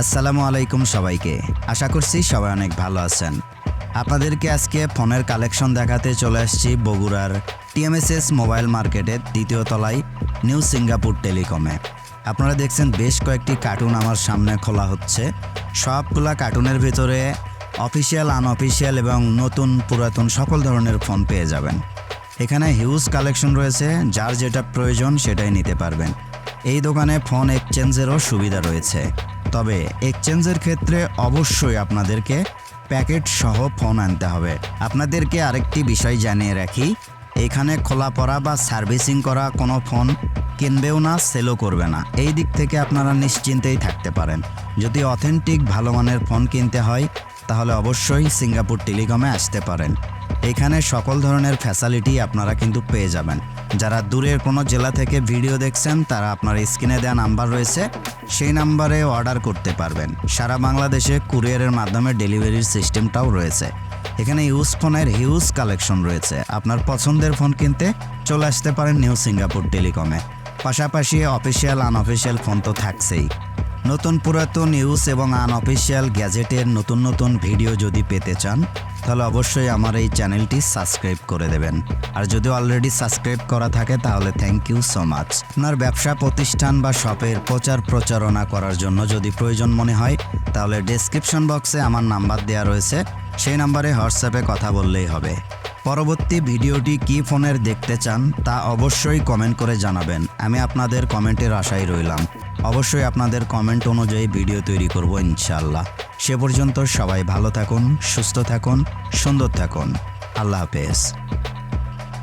আসসালামু আলাইকুম সবাইকে। আশা করছি সবাই অনেক ভালো আছেন। আপনাদেরকে আজকে ফোনের কালেকশন দেখাতে চলে আসছি বগুড়ার টিএমএসএস মোবাইল মার্কেটের দ্বিতীয় তলায় নিউ সিঙ্গাপুর টেলিকমে। আপনারা দেখছেন বেশ কয়েকটি কার্টুন আমার সামনে খোলা হচ্ছে। সবগুলা কার্টুনের ভিতরে অফিসিয়াল, আনঅফিসিয়াল এবং নতুন, পুরাতন সকল ধরনের ফোন পেয়ে যাবেন। এখানে হিউজ কালেকশন রয়েছে, যার যেটা প্রয়োজন সেটাই নিতে পারবেন। এই দোকানে ফোন এক্সচেঞ্জেরও সুবিধা রয়েছে। তবে এক্সচেঞ্জের ক্ষেত্রে অবশ্যই আপনাদেরকে প্যাকেট সহ ফোন আনতে হবে। আপনাদেরকে আরেকটি বিষয় জানিয়ে রাখি, এখানে খোলা পড়া বা সার্ভিসিং করা কোনো ফোন কিনবেও না, সেলও করবে না। এই দিক থেকে আপনারা নিশ্চিন্তেই থাকতে পারেন। যদি অথেন্টিক ভালো মানের ফোন কিনতে হয় তাহলে অবশ্যই সিঙ্গাপুর টেলিকমে আসতে পারেন। এখানে সকল ধরনের ফ্যাসিলিটি আপনারা কিন্তু পেয়ে যাবেন। যারা দূরের কোনো জেলা থেকে ভিডিও দেখছেন, তারা আপনার স্ক্রিনে দেওয়া নাম্বার রয়েছে। সেই নাম্বারে অর্ডার করতে পারবেন। সারা বাংলাদেশে কুরিয়ারের মাধ্যমে ডেলিভারির সিস্টেমটাও রয়েছে। এখানে ইউজ ফোনের হিউজ কালেকশন রয়েছে। আপনার পছন্দের ফোন কিনতে চলে আসতে পারেন নিউ সিঙ্গাপুর টেলিকমে পাশাপাশি অফিসিয়াল আনঅফিসিয়াল ফোন তো থাকছেই। নতুন পুরাতন নিউজ এবং আনঅফিসিয়াল গ্যাজেটের নতুন নতুন ভিডিও যদি পেতে চান, তাহলে অবশ্যই আমার এই চ্যানেলটি সাবস্ক্রাইব করে দেবেন। আর যদি অলরেডি সাবস্ক্রাইব করা থাকে, তাহলে থ্যাংক ইউ সো মাচ আপনার ব্যবসা, প্রতিষ্ঠান বা শপের প্রচার প্রচারণা করার জন্য যদি প্রয়োজন মনে হয়, তাহলে ডেসক্রিপশন বক্সে আমার নাম্বার দেওয়া রয়েছে। সেই নাম্বারে হোয়াটসঅ্যাপে কথা বললেই হবে। পরবর্তী ভিডিওটি কি ফোনের দেখতে চান তা অবশ্যই কমেন্ট করে জানাবেন। আমি আপনাদের কমেন্টের আশায় রইলাম। অবশ্যই আপনাদের কমেন্ট অনুযায়ী ভিডিও তৈরি করব ইনশাল্লাহ সে পর্যন্ত সবাই ভালো থাকুন, সুস্থ থাকুন, সুন্দর থাকুন। আল্লাহ হাফেজ।